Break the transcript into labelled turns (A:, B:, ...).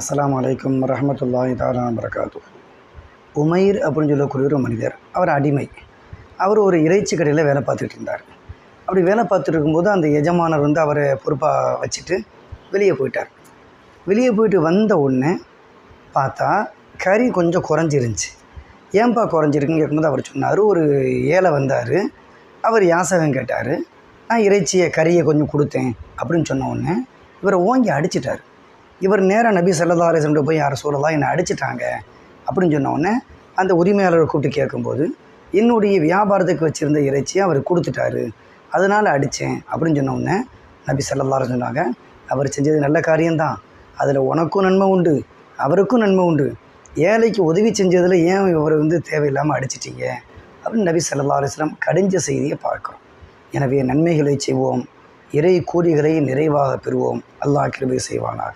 A: அஸ்லாம் வலைக்கம் வரஹமத்துல்லாஹி தாலா வரகாத்து உமைர் அப்படின்னு சொல்லக்கூடிய ஒரு மனிதர் அவர் அடிமை. அவர் ஒரு இறைச்சி கடையில் வேலை பார்த்துட்டு இருந்தார். அப்படி வேலை பார்த்துட்டு இருக்கும்போது அந்த எஜமானர் வந்து அவரை பொறுப்பாக வச்சுட்டு வெளியே போயிட்டார். வெளியே போயிட்டு வந்த உடனே பார்த்தா கறி கொஞ்சம் குறைஞ்சிருந்துச்சு. ஏன்பா குறைஞ்சிருக்குன்னு கேட்கும்போது அவர் சொன்னார் ஒரு ஏழை வந்தார். அவர் யாசகம் கேட்டார் நான் இறைச்சியை கறியை கொஞ்சம் கொடுத்தேன் அப்படின்னு சொன்ன உடனே இவரை ஓங்கி அடிச்சிட்டார். இவர் நேராக நபி சல்லா அலிஸ்லம் போய் யார் சொல்லலாம் என்னை அடிச்சிட்டாங்க. அப்படின்னு சொன்னோடனே அந்த உரிமையாளரை கூப்பிட்டு கேட்கும்போது என்னுடைய வியாபாரத்துக்கு வச்சுருந்த இறைச்சியை அவர் கொடுத்துட்டாரு. அதனால் அடித்தேன். அப்படின்னு சொன்னோடனே நபி சல்லா சொன்னாங்க அவர் செஞ்சது நல்ல காரியம்தான். அதில் உனக்கும் நன்மை உண்டு அவருக்கும் நன்மை உண்டு. ஏழைக்கு உதவி செஞ்சதில் ஏன் இவரை வந்து தேவையில்லாமல் அடிச்சிட்டீங்க? அப்படின்னு நபி சல்லா அலிஸ்லாம் கடிஞ்ச செய்தியை பார்க்குறோம். எனவே நன்மைகளை செய்வோம் இறை கூலிகளை நிறைவாக பெறுவோம். அல்லாஹ் கிருபை செய்வானார்